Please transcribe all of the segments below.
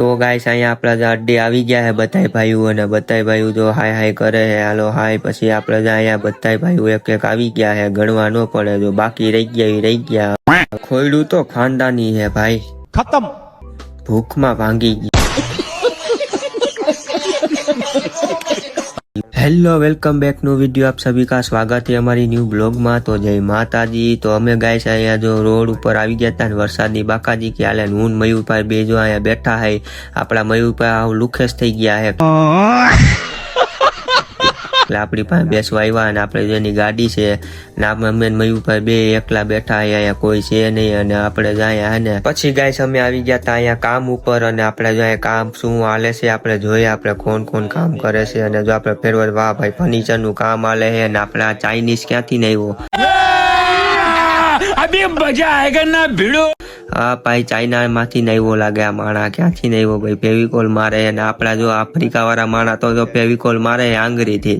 તો ગાઈસ અહીંયા આપણા અડ્ડે આવી ગયા છે બધાય ભાઈઓ અને બધાય ભાઈઓ જો હાય હાય કરે છે. હાલો હાય પછી આપણે અહીંયા બધાય ભાઈઓ એક એક આવી ગયા છે. ગણવા ન પડે જો બાકી રહી ગયા એ રહી ગયા. ખોયડું તો ખાનદાની છે ભાઈ. ખતમ. ભૂખમાં ભાંગી ગયું. હેલો વેલકમ બેકનું વીડિયો આપ સભી કા સ્વાગત છે અમારી ન્યૂ બ્લોગમાં તો જય માતાજી. તો અમે ગાય છે અહીંયા જો રોડ ઉપર આવી ગયા હતા ને વરસાદની બાકાજી કે આલે હું મયુરભાઈ બે જો અહીંયા બેઠા હે. આપણા મયુરભાઈ આવું લુખેશ થઈ ગયા હે. એટલે આપણી પાસે બેસવા આવ્યા અને આપણે એની ગાડી છે ને આપણે અમે મયુભાઈ બે એકલા બેઠા અહીંયા કોઈ છે નહીં અને આપણે જાય ને, પછી ગાય અમે આવી ગયા હતા અહીંયા કામ ઉપર અને આપણે જો કામ શું હાલે છે આપણે જોઈએ આપણે કોણ કોણ કામ કરે છે અને જો આપણે ફેરવર વાહ ભાઈ ફર્નિચરનું કામ હાલે છે અને આપણે આ ચાઇનીઝ ક્યાંથી નહીં આવ્યો? અભી મજા આયગન ના ભીડો? આ ભાઈ ચાઇનામાંથી આવ્યો લાગે આ માણા ક્યાંથી આવ્યો ભાઈ ફેવિકોલ મારે અને આપણા જો આફ્રિકા વાળા માણા તો જો ફેવિકોલ મારે આંગળીથી.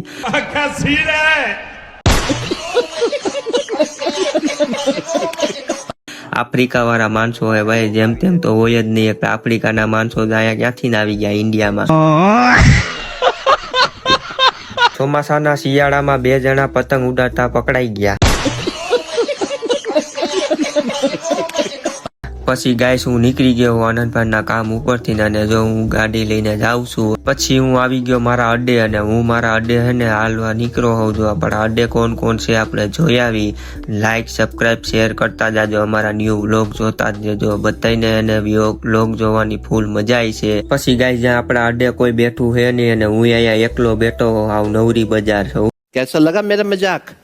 આફ્રિકા વાળા માણસો હોય ભાઈ જેમ તેમ તો હોય જ નહીં. આફ્રિકાના માણસો અહીંયા ક્યાંથી આવી ગયા ઇન્ડિયામાં? ચોમાસાના શિયાળામાં બે જણા પતંગ ઉડાડતા પકડાઈ ગયા. પછી ગાય હું નીકળી ગયો આનંદભાઈના કામ ઉપરથી અને જો હું ગાડી લઈને જાઉં છું પછી હું આવી ગયો મારા અડ્ડે અને હું મારા અડ્ડે હે ને હાલવા નીકળ્યો હોઉં છું. આપણા અડ્ડે કોણ કોણ છે આપણે જોઈ આવી. લાઇક સબસ્ક્રાઈબ શેર કરતા જાજો. અમારા ન્યૂ વ્લોગ જોતા જજો. બધાને એને વ્લોગ જોવાની ફૂલ મજા આવી છે. પછી ગાય જ્યાં આપણા અડ્ડે કોઈ બેઠું હે નહીં અને હું અહીંયા એકલો બેઠો આવ નવરી બજાર છું. કેસો લગા મેરા મજાક?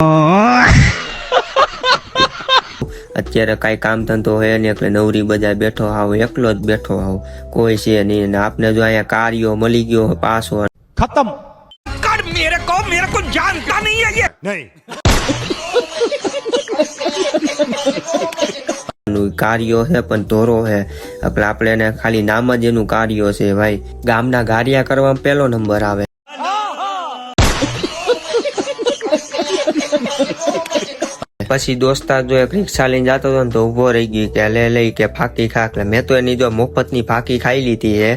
અત્યારે કાંઈ કામ ધંધો હોય ને એટલે નવરી બધા બેઠો હાવ એકલો જ બેઠો હાવ. કોઈ છે નહીં અને આપને જો અહીંયા કાર્યો મળી ગયો પાસો ખતમ. કર મેરે કો મેરે કો જાનતા નહીં હે નહીં. કાર્યો છે પણ ધોરો હે એટલે આપણે એને ખાલી નામ જ એનું કાર્યો છે ભાઈ. ગામના ગારિયા કરવામાં પહેલો નંબર આવે. પછી દોસ્તાર જો એક રિક્ષા લઈને જતો હતો ને તો ઊભો રહી ગયું કે લે લઈ કે ફાકી ખા એટલે મેં તો એની જો મફતની ફાકી ખાઈ લીધી હે.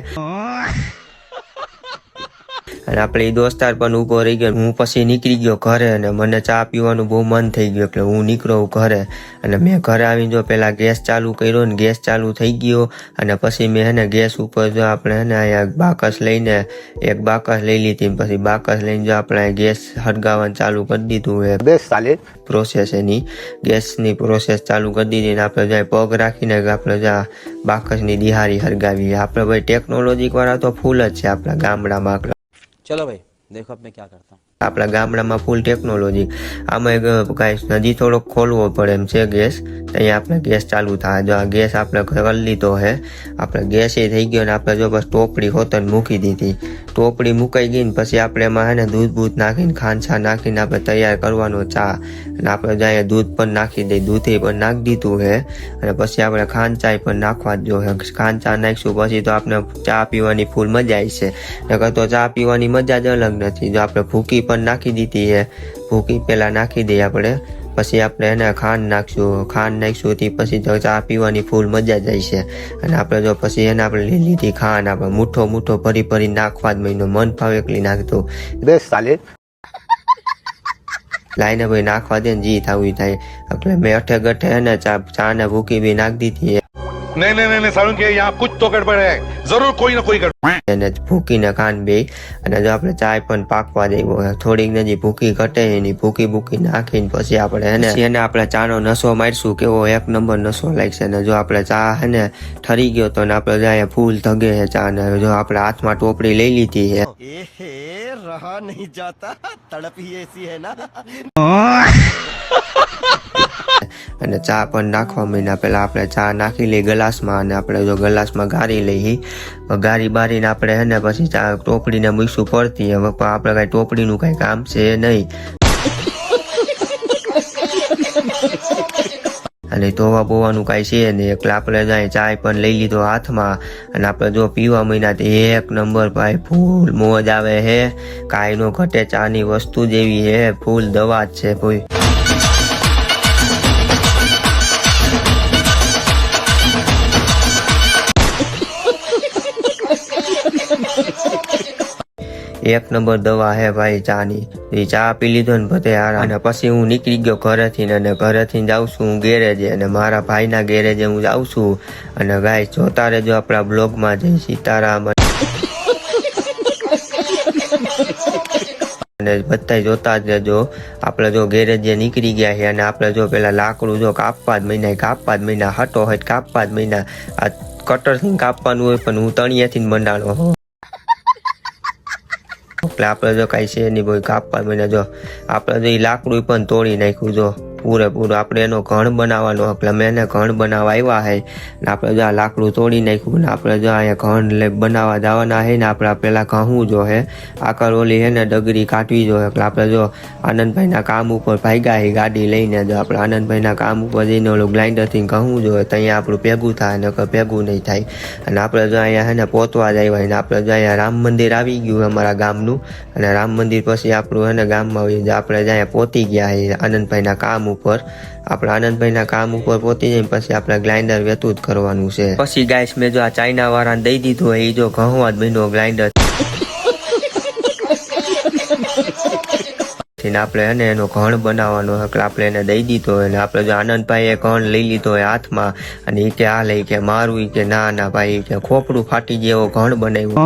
અને આપણે એ દોસ્તાર પણ ઊભો રહી ગયો હું પછી નીકળી ગયો ઘરે અને મને ચા પીવાનું બહુ મન થઈ ગયું એટલે હું નીકળ્યો ઘરે. અને મેં ઘરે આવીને જો પહેલાં ગેસ ચાલુ કર્યો ને ગેસ ચાલુ થઈ ગયો અને પછી મેં હેને ગેસ ઉપર જો આપણે એને અહીંયા બાકસ લઈને એક બાકસ લઈ લીધી પછી બાકસ લઈને જો આપણે ગેસ સળગાવવાનું ચાલુ કરી દીધું એ ચાલે? પ્રોસેસ એની. ગેસની પ્રોસેસ ચાલુ કરી દીધી ને આપણે જ્યાં પગ રાખીને આપણે જ્યાં બાકસની દિહારી સળગાવીએ આપણે ભાઈ ટેકનોલોજી વાળા તો ફૂલ જ છે આપણા ગામડામાં. આપણે ચલો ભાઈ દેખો મેં ક્યાં કરતા આપણા ગામડામાં ફૂલ ટેકનોલોજી આમાં એક કાંઈ હજી થોડોક ખોલવો પડે એમ છે ગેસ અહીંયા આપણે ગેસ ચાલુ થાય જો આ ગેસ આપણે કરી લીધો છે આપણે ગેસ એ થઈ ગયો ને આપણે જો બસ ટોપડી હોતન મૂકી દીધી ટોપડી મુકાઈ ગઈ ને પછી આપણે એમાં હે ને દૂધ બૂધ નાખીને, ખાંછા નાખીને આપણે તૈયાર કરવાનો ચા. અને આપણે જાય દૂધ પણ નાખી દઈએ દૂધે પણ નાખી દીધું હે. અને પછી આપણે ખાંડ ચાય પણ નાખવા જ જો ખાંચા નાખીશું પછી તો આપણે ચા પીવાની ફૂલ મજા આવી છે. નકર તો ચા પીવાની મજા જ અલગ નથી. જો આપણે ભૂકી પણ નાખી દીધી છે ભૂકી પહેલાં નાખી દઈએ આપણે. પછી આપણે એને ખાંડ નાખશું. ખાંડ નાખશું તે પછી ચા પીવાની ફૂલ મજા જાય છે. અને આપણે જો પછી એને આપણે લીલી લીધી ખાંડ આપણે મુઠ્ઠો મુઠ્ઠો ભરી ભરી નાખવા જ મહિનો મન ફાવે એકલી નાખતું. બેસ ચાલે લાઈને ભાઈ નાખવા દે ને જી થવું થાય. એટલે મેં અઠે ગઠે એને ચા ને ભૂકી બી નાખ દીધી. નહીં નહીં નહીં સારું કે યહાં કુછ તો ગડબડ હે જરૂર કોઈ ના કોઈ ગડબડ એને ભૂકીને ખાન બે અને જો આપણે ચાય પણ પાકવા દેવો થોડીક ને જે ભૂકી ઘટે એની ભૂકી ભૂકી નાખીને પછી આપણે એને એને આપણે ચાનો નસો મારશું કેવો એક નંબર નસો લાગશે અને જો આપણે ચા હે ને ઠરી ગયો તો ને આપણે જાય ફૂલ ધગે છે ચા ને જો આપણે હાથમાં ટોપડી લઈ લીધી છે રહા નહીં જાતા તડપી એસી હે ના. અને ચા પણ નાખવા મહિના પહેલા આપણે ચા નાખી લઈ ગ્લાસમાં અને આપણે જો ગ્લાસમાં ગારી લઈ ગારી બારીને આપણે હે ને પછી ચા ટોપડીને મૂકશું પડતી હવે પણ આપણે કાંઈ ટોપડીનું કાંઈ કામ છે નહીં. અને ધોવા બોવાનું કાંઈ છે નહીં. એટલે આપણે જાય ચાય પણ લઈ લીધો હાથમાં. અને આપણે જો પીવા મહિના તો એક નંબર ભાઈ, ફૂલ મોજ આવે હે. કાંઈ નો ઘટે, ચાની વસ્તુ જેવી હે. ફૂલ દવા જ છે કોઈ. એક નંબર દવા હે ભાઈ ચાની. એ ચા પી લીધો ને બધે આરામ અને પછી હું નીકળી ગયો ઘરેથી અને ઘરેથી જાઉં છું હું ગેરેજે અને મારા ભાઈના ગેરેજે હું જાઉં છું. અને ગાય જોતા રહેજો આપણા બ્લોગમાં. જય સીતારામ. અને બધા જોતા જ રહેજો. આપણે જો ગેરેજે નીકળી ગયા છે અને આપણે જો પેલા લાકડું જો કાપવા જ મહિના કાપવા જ મહિના. હટો હટ, કાપવા જ મહિના. આ કટરથી કાપવાનું હોય પણ હું તણિયાથી જ મંડાણો એટલે આપણે જો કાંઈ છે નહીં ભાઈ કાપવા મહિના જો, આપણે જો એ લાકડું પણ તોડી નાખ્યું, જો. પૂરેપૂરું આપણે એનો ઘણ બનાવવાનો એટલે અમે એને ઘણ બનાવવા આવ્યા છે ને આપણે જો આ લાકડું તોડી નાખ્યું ને આપણે જો અહીંયા ઘણ બનાવવા જવાના છે ને આપણે પેલા ઘઉં જો હે. આકર ઓલી હે ને ડગરી કાઢવી જોઈએ એટલે આપણે જો આનંદભાઈના કામ ઉપર ભાગ્યા છે ગાડી લઈને જો આપણે આનંદભાઈના કામ ઉપર જઈને ઓલું ગ્લાઇન્ડરથી ઘઉં જોઈએ તો અહીંયા આપણું ભેગું થાય નકર ભેગું નહીં થાય. અને આપણે જો અહીંયા હે ને પોતવા જ આવ્યા ને આપણે જો અહીંયા રામ મંદિર આવી ગયું અમારા ગામનું. અને રામ મંદિર પછી આપણું હે ને ગામમાં આપણે જ્યાં પોતી ગયા છે આનંદભાઈના કામ ઉપર. આપણે આનંદભાઈના કામ ઉપર પહોંચી જઈને પછી આપણે ગ્લાઇન્ડર વેતું કરવાનું છે. પછી ગાઈસ મેં જો આ ચાઇના વાળાને દઈ દીધું એ જો ઘઉં જ મહિનો ગ્લાઇન્ડર આપણે એને એનો ઘણ બનાવવાનો એટલે આપણે એને દઈ દીધો હોય આપણે જો આનંદભાઈએ ઘણ લઈ લીધો હોય હાથમાં, અને એ કે આ લઈ કે મારું કે ના ના ભાઈ કે ખોપડું ફાટી જેવો ઘણ બનાવ્યું.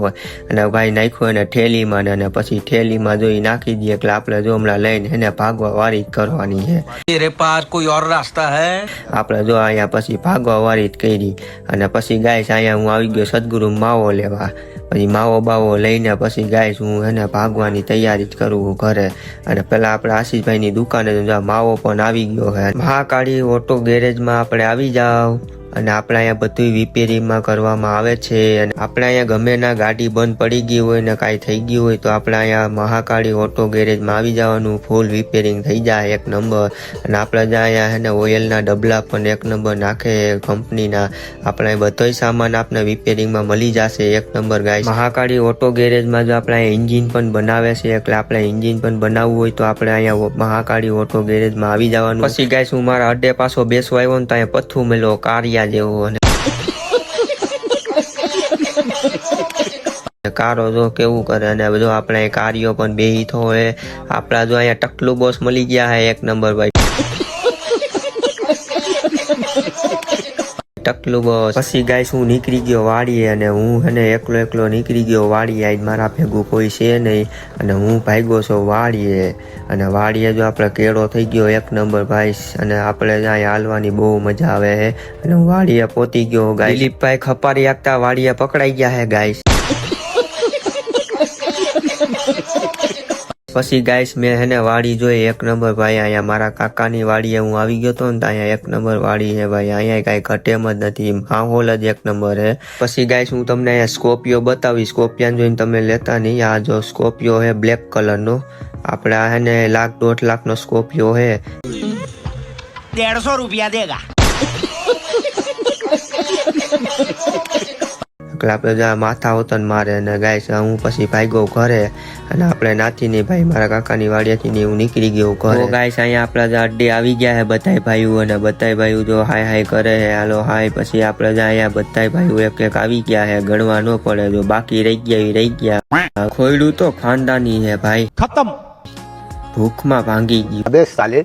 હોય. અને ભાઈ નાખ્યો એને ઠેલીમાં અને પછી ઠેલીમાં જો નાખી દઈએ એટલે આપણે જો લઈને એને ભાગવા વાળી કરવાની છે. રે પાર કોઈ ઓર રાસ્તા હે? આપણે જો અહીંયા પછી ભાગવા વાળી કરી. અને પછી ગાય અહીંયા હું આવી ગયો સદગુરુ માવો લેવા. પછી માવો બાવો લઈને પછી ગાઈશ હું એને ભાગવાની તૈયારી જ કરું ઘરે. અને પેલા આપણે આશીષભાઈની દુકાને માવો પણ આવી ગયો છે મહાકાળી ઓટો ગેરેજમાં આપણે આવી જાઓ. અને આપણે અહીંયા બધું રિપેરિંગમાં કરવામાં આવે છે અને આપણે અહીંયા ગમે ના ગાડી બંધ પડી ગઈ હોય ને કાંઈ થઈ ગયું હોય તો આપણે અહીંયા મહાકાળી ઓટો ગેરેજમાં આવી જવાનું ફૂલ રિપેરિંગ થઈ જાય એક નંબર અને આપણે જ્યાં અહીંયા હે ને ઓઇલના ડબલા પણ એક નંબર નાખે કંપનીના આપણે બધોય સામાન આપણે રિપેરિંગમાં મળી જશે એક નંબર ગાય મહાકાળી ઓટો ગેરેજમાં જો આપણે એન્જિન પણ બનાવે છે, એટલે આપણે એન્જિન પણ બનાવવું હોય તો આપણે અહીંયા મહાકાળી ઓટો ગેરેજમાં આવી જવાનું. પછી ગાય હું મારા અડ્ડે પાછો બેસવા આવ્યો ને તો અહીંયા પથ્થું મેલો, કારિયા જેવો અને કારો જો કેવું કરે અને જો આપણે કાર્યો પણ બેહી હોય. આપણા જો અહીંયા ટકલું બોસ મળી ગયા હે એક નંબર ભાઈ. ટકલું બસ. પછી ગાઈસ હું નીકળી ગયો વાડીએ અને હું અને એકલો એકલો નીકળી ગયો વાડીએ. આજ મારા ભેગું કોઈ છે નહીં. અને હું ભાગ્યો છું વાડીએ. અને વાડીએ જો આપણે કેળો થઈ ગયો એક નંબર ભાઈ અને આપણે ત્યાં હાલવાની બહુ મજા આવે છે અને હું વાડીએ પોતી ગયો ગાય દિલીપભાઈ ખપારી આગતા વાડીએ પકડાઈ ગયા હે ગાઈસ. પછી ગાઈસ મેં હેને વાડી જોઈ એક નંબર ભાઈ અહીંયા મારા કાકાની વાડીએ હું આવી ગયો હતો ને અહીંયા એક નંબર વાડી છે ભાઈ અહીંયા કાંઈ ઘટે જ નથી માહોલ જ એક નંબર છે. પછી ગાઈસ હું તમને અહીંયા સ્કોપિયો બતાવીશ સ્કોપિયાને જોઈને તમે લેતા નહીં આ જો સ્કોપિયો છે બ્લેક કલરનો આપણે આ હેને લાખ દોઢ લાખનો સ્કોપિયો છે. દેડસો રૂપિયા દેગા. એટલે આપણે માથા વતન મારે અને ગાય હું પછી ભાગ્યો ઘરે અને આપણે નાતીની ભાઈ મારા કાકાની વાડિયાથી ને હું નીકળી ગયો ઘરે. ગાય અહીંયા આપણા અડ્ડે આવી ગયા હે બધાય ભાઈઓ અને બધાય ભાઈઓ જો હાય હાય કરે હે હાલો હાય પછી આપણે જ અહીંયા બધાય ભાઈઓ એક એક આવી ગયા હે ગણવા ન પડે જો બાકી રહી ગયા એ રહી ગયા. ખોયડું તો ખાનદાની હે ભાઈ. ખતમ. ભૂખમાં ભાંગી ગયું. સાલે